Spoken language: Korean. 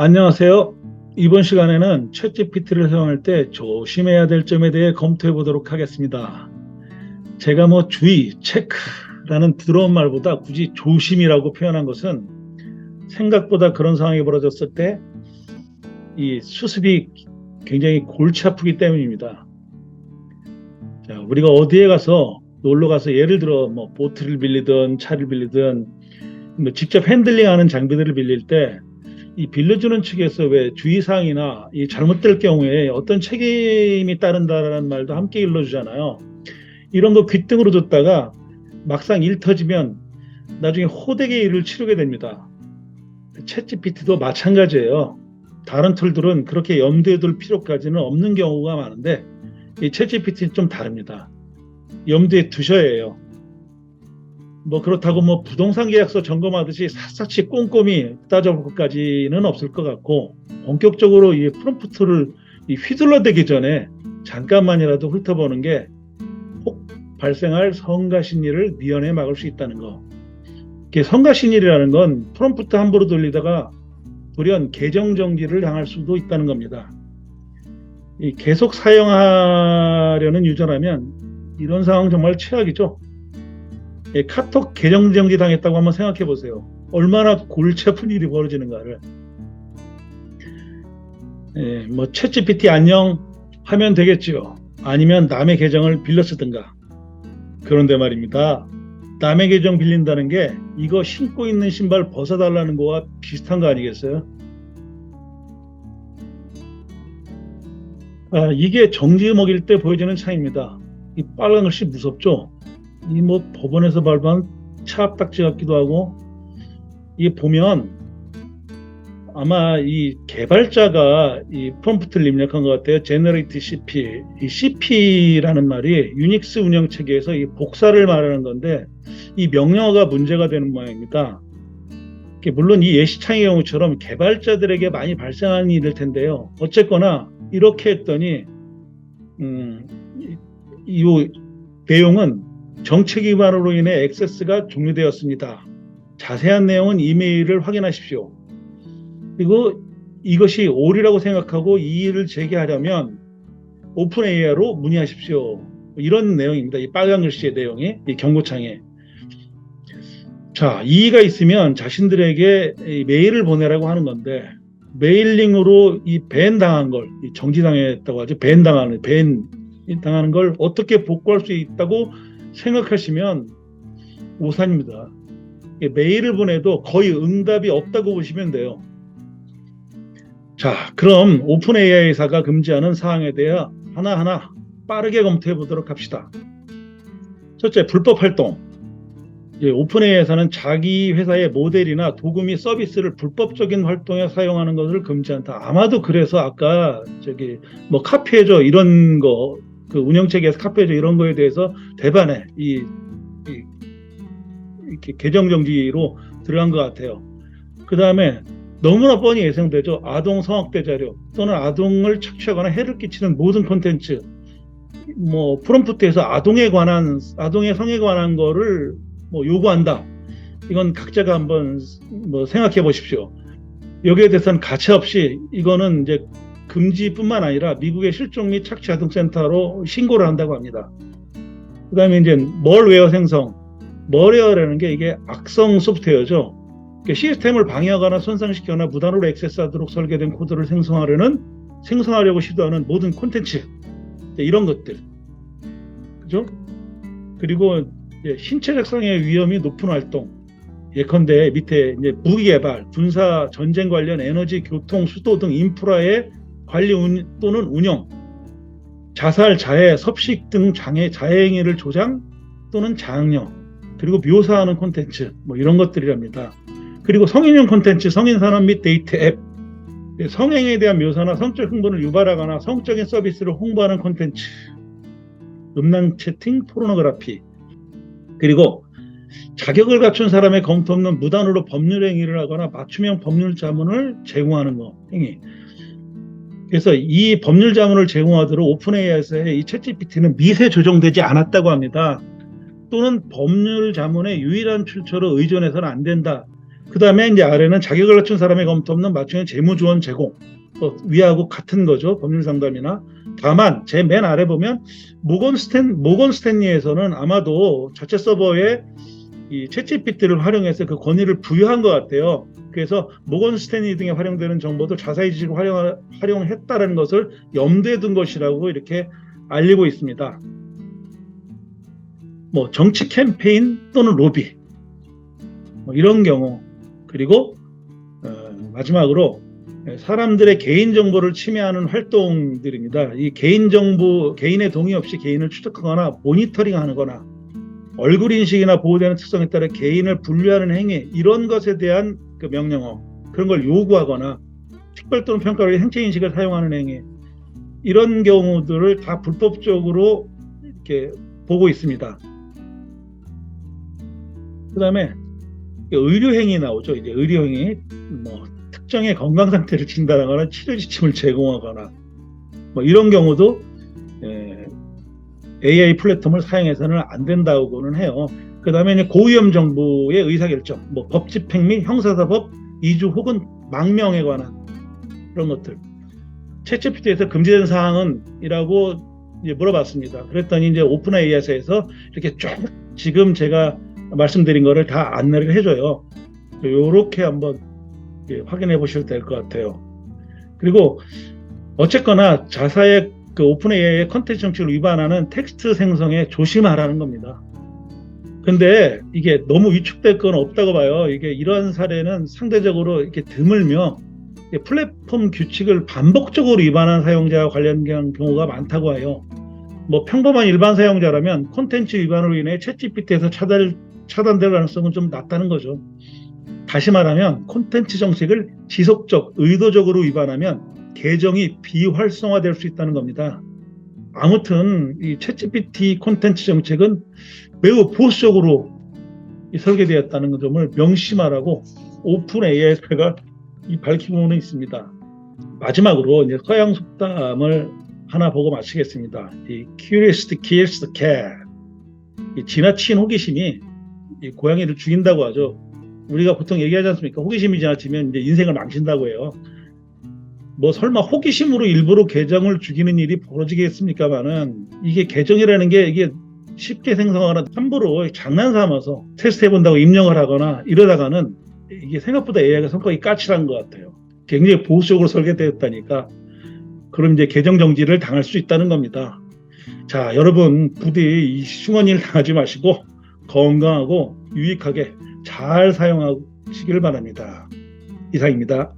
안녕하세요. 이번 시간에는 챗GPT를 사용할 때 조심해야 될 점에 대해 검토해 보도록 하겠습니다. 제가 뭐 주의, 체크 라는 부드러운 말보다 굳이 조심이라고 표현한 것은 생각보다 그런 상황이 벌어졌을 때 이 수습이 굉장히 골치 아프기 때문입니다. 자, 우리가 어디에 가서 놀러 가서 예를 들어 뭐 보트를 빌리든 차를 빌리든 뭐 직접 핸들링하는 장비들을 빌릴 때 이 빌려주는 측에서 왜 주의사항이나 이 잘못될 경우에 어떤 책임이 따른다라는 말도 함께 일러주잖아요. 이런 거 귀등으로 듣다가 막상 일 터지면 나중에 호되게 일을 치르게 됩니다. 챗GPT도 마찬가지예요. 다른 툴들은 그렇게 염두에 둘 필요까지는 없는 경우가 많은데 이 챗GPT는 좀 다릅니다. 염두에 두셔야 해요. 뭐 그렇다고 뭐 부동산 계약서 점검하듯이 샅샅이 꼼꼼히 따져볼 것까지는 없을 것 같고 본격적으로 이 프롬프트를 이 휘둘러대기 전에 잠깐만이라도 훑어보는 게혹 발생할 성가신일을 미연에 막을 수 있다는 거. 이게 성가 신일이라는 건 프롬프트 함부로 돌리다가 돌연 계정 정지를 당할 수도 있다는 겁니다. 이 계속 사용하려는 유저라면 이런 상황 정말 최악이죠. 예, 카톡 계정 정지 당했다고 한번 생각해 보세요. 얼마나 골치 아픈 일이 벌어지는가를. 예, 뭐 챗GPT 안녕 하면 되겠지요. 아니면 남의 계정을 빌려 쓰든가. 그런데 말입니다. 남의 계정 빌린다는 게 이거 신고 있는 신발 벗어달라는 거와 비슷한 거 아니겠어요? 아, 이게 정지 먹일 때 보여지는 차이입니다. 이 빨간 글씨 무섭죠? 이 뭐 법원에서 발부한 차압딱지 같기도 하고 이게 보면 아마 이 개발자가 이 프롬프트를 입력한 것 같아요. Generate CP. 이 CP라는 말이 유닉스 운영 체계에서 이 복사를 말하는 건데 이 명령어가 문제가 되는 모양입니다. 물론 이 예시창의 경우처럼 개발자들에게 많이 발생하는 일일 텐데요. 어쨌거나 이렇게 했더니 음, 이, 이 내용은 정책 위반으로 인해 액세스가 종료되었습니다. 자세한 내용은 이메일을 확인하십시오. 그리고 이것이 오류라고 생각하고 이의를 제기하려면 오픈 AI로 문의하십시오. 이런 내용입니다. 이 빨간 글씨의 내용이 이 경고창에. 자, 이의가 있으면 자신들에게 이 메일을 보내라고 하는 건데 메일링으로 이 밴 당한 걸, 이 정지당했다고 하죠. 밴 당하는, 밴 당하는 걸 어떻게 복구할 수 있다고 생각하시면 오산입니다. 메일을 보내도 거의 응답이 없다고 보시면 돼요. 자, 그럼 오픈 AI사가 금지하는 사항에 대해 하나하나 빠르게 검토해 보도록 합시다. 첫째, 불법 활동. 예, 오픈 AI사는 자기 회사의 모델이나 도구 및 서비스를 불법적인 활동에 사용하는 것을 금지한다. 아마도 그래서 아까 저기 뭐 카피해줘 이런 거, 그 운영체계에서 카피해줘 이런 거에 대해서 대반에 이, 이 이렇게 계정 정지로 들어간 것 같아요. 그 다음에 너무나 뻔히 예상되죠. 아동 성학대 자료 또는 아동을 착취하거나 해를 끼치는 모든 콘텐츠, 뭐 프롬프트에서 아동에 관한 아동의 성에 관한 거를 뭐 요구한다. 이건 각자가 한번 뭐 생각해 보십시오. 여기에 대해서는 가차 없이 이거는 이제 금지뿐만 아니라 미국의 실종 및 착취 아동 센터로 신고를 한다고 합니다. 그 다음에 이제 멀웨어 생성. 멀웨어라는 게 이게 악성 소프트웨어죠. 시스템을 방해하거나 손상시키거나 무단으로 액세스하도록 설계된 코드를 생성하려는 생성하려고 시도하는 모든 콘텐츠 이런 것들 그죠? 그리고 신체적 성의 위험이 높은 활동 예컨대 밑에 무기 개발, 군사 전쟁 관련 에너지, 교통, 수도 등 인프라의 관리 운, 또는 운영, 자살, 자해, 섭식 등 장애, 자해 행위를 조장 또는 장려, 그리고 묘사하는 콘텐츠 뭐 이런 것들이랍니다. 그리고 성인용 콘텐츠, 성인 산업 및 데이트 앱, 성행에 대한 묘사나 성적 흥분을 유발하거나 성적인 서비스를 홍보하는 콘텐츠, 음란 채팅, 포르노그라피, 그리고 자격을 갖춘 사람의 검토 없는 무단으로 법률 행위를 하거나 맞춤형 법률 자문을 제공하는 거 행위. 그래서 이 법률 자문을 제공하도록 오픈 AI에서의 이 챗GPT는 미세 조정되지 않았다고 합니다. 또는 법률 자문의 유일한 출처로 의존해서는 안 된다. 그 다음에 이제 아래는 자격을 갖춘 사람의 검토 없는 맞춤형 재무 조언 제공. 어, 위하고 같은 거죠. 법률 상담이나. 다만 제 맨 아래 보면 모건 스탠 모건 스탠리에서는 아마도 자체 서버에 이 챗GPT를 활용해서 그 권위를 부여한 것 같아요. 그래서 모건 스탠리 등에 활용되는 정보도 자사의 지식을 활용, 활용했다는 것을 염두에 둔 것이라고 이렇게 알리고 있습니다. 뭐 정치 캠페인 또는 로비 뭐 이런 경우 그리고 어, 마지막으로 사람들의 개인 정보를 침해하는 활동들입니다. 이 개인 정보 개인의 동의 없이 개인을 추적하거나 모니터링하거나 얼굴 인식이나 보호되는 특성에 따라 개인을 분류하는 행위 이런 것에 대한 그 명령어 그런 걸 요구하거나 특별 또는 평가를 행체 인식을 사용하는 행위 이런 경우들을 다 불법적으로 이렇게 보고 있습니다. 그다음에 의료 행위 나오죠. 이제 의료 행위 뭐 특정의 건강 상태를 진단하거나 치료 지침을 제공하거나 뭐 이런 경우도 예, AI 플랫폼을 사용해서는 안 된다고는 해요. 그 다음에 고위험 정보의 의사결정, 뭐 법 집행 및 형사사법 이주 혹은 망명에 관한 그런 것들. 챗GPT에서 금지된 사항은이라고 물어봤습니다. 그랬더니 이제 오픈 AI에서 이렇게 쭉 지금 제가 말씀드린 거를 다 안내를 해줘요. 요렇게 한번 예, 확인해 보셔도 될 것 같아요. 그리고 어쨌거나 자사의 그 오픈 AI의 컨텐츠 정책을 위반하는 텍스트 생성에 조심하라는 겁니다. 근데 이게 너무 위축될 건 없다고 봐요. 이게 이런 사례는 상대적으로 이렇게 드물며 플랫폼 규칙을 반복적으로 위반한 사용자와 관련된 경우가 많다고 해요. 뭐 평범한 일반 사용자라면 콘텐츠 위반으로 인해 챗GPT에서 차단, 차단될 가능성은 좀 낮다는 거죠. 다시 말하면 콘텐츠 정책을 지속적, 의도적으로 위반하면 계정이 비활성화될 수 있다는 겁니다. 아무튼 이 챗GPT 콘텐츠 정책은 매우 보수적으로 설계되었다는 점을 명심하라고 오픈 AI가 밝히고는 있습니다. 마지막으로 이제 서양 속담을 하나 보고 마치겠습니다. 이 curiosity kills the cat. 이 지나친 호기심이 이 고양이를 죽인다고 하죠. 우리가 보통 얘기하지 않습니까? 호기심이 지나치면 이제 인생을 망친다고 해요. 뭐 설마 호기심으로 일부러 계정을 죽이는 일이 벌어지겠습니까만은 이게 계정이라는 게 이게 쉽게 생성하거나 함부로 장난 삼아서 테스트 해본다고 입력을 하거나 이러다가는 이게 생각보다 AI가 성격이 까칠한 것 같아요. 굉장히 보수적으로 설계되었다니까 그럼 이제 계정 정지를 당할 수 있다는 겁니다. 자, 여러분 부디 이 흉한 일 당하지 마시고 건강하고 유익하게 잘 사용하시길 바랍니다. 이상입니다.